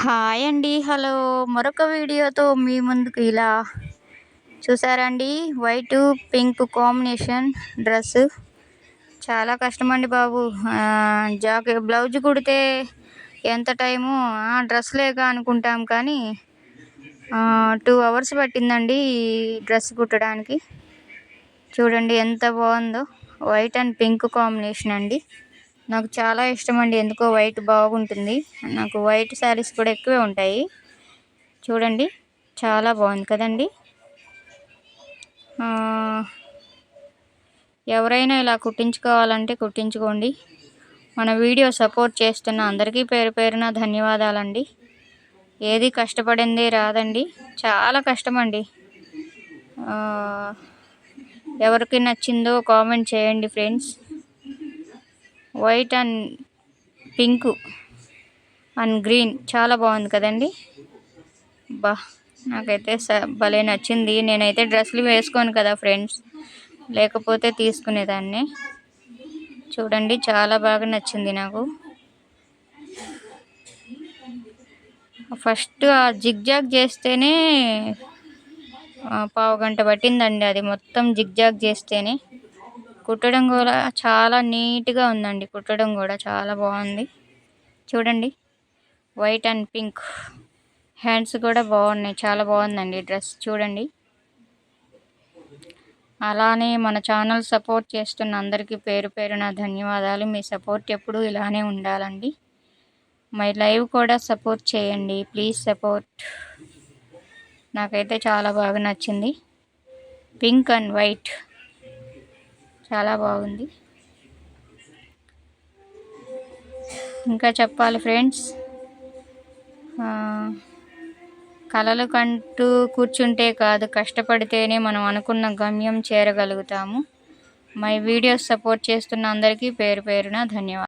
Hi అండి hello. మరొక వీడియోతో మీ ముందుకు ఇలా చూసారండి వైట్ పింక్ కాంబినేషన్ డ్రెస్ చాలా కష్టం అండి బాబు జాకె బ్లౌజ్ కుడితే ఎంత టైము? డ్రెస్ లేక అనుకుంటాం కానీ టూ అవర్స్ పట్టిందండి ఈ డ్రెస్ కుట్టడానికి. చూడండి ఎంత బాగుందో. వైట్ అండ్ పింక్ కాంబినేషన్ అండి. నాకు చాలా ఇష్టం అండి ఎందుకో వైట్ బాగుంటుంది. నాకు వైట్ శారీస్ కూడా ఎక్కువే ఉంటాయి. చూడండి చాలా బాగుంది కదండి. ఎవరైనా ఇలా కుట్టించుకోవాలంటే కుట్టించుకోండి. మన వీడియో సపోర్ట్ చేస్తున్న అందరికీ పేరు పేరున ధన్యవాదాలండి. ఏది కష్టపడింది రాదండి. చాలా కష్టమండి. ఎవరికి నచ్చిందో కామెంట్ చేయండి friends. White and pink and green. చాలా బాగుంది కదండి? బా నాకైతే భలే నచ్చింది. నేనైతే డ్రెస్సులు వేసుకోను కదా ఫ్రెండ్స్. లేకపోతే తీసుకునేదాన్ని. చూడండి చాలా బాగా నచ్చింది నాకు. ఫస్ట్ ఆ జిగ్జాగ్ చేస్తేనే పావు గంట పట్టిందండి. అది మొత్తం జిగ్జాగ్ చేస్తేనే. కుట్టడం కూడా చాలా నీట్గా ఉందండి. కుట్టడం కూడా చాలా బాగుంది. చూడండి. వైట్ అండ్ పింక్ హ్యాండ్స్ కూడా బాగున్నాయి. చాలా బాగుందండి డ్రెస్. చూడండి. అలానే మన ఛానల్ సపోర్ట్ చేస్తున్న అందరికీ పేరు పేరున ధన్యవాదాలు. మీ సపోర్ట్ ఎప్పుడు ఇలానే ఉండాలండి. మై లైవ్ కూడా సపోర్ట్ చేయండి. Please support. నాకైతే చాలా బాగా నచ్చింది. పింక్ అండ్ వైట్ చాలా బాగుంది. ఇంకా చెప్పాలి ఫ్రెండ్స్. కలలు కంటూ కూర్చుంటే కాదు కష్టపడితేనే మనం అనుకున్న గమ్యం చేరగలుగుతాము. మై వీడియోస్ సపోర్ట్ చేస్తున్న అందరికీ పేరు పేరున ధన్యవాదాలు.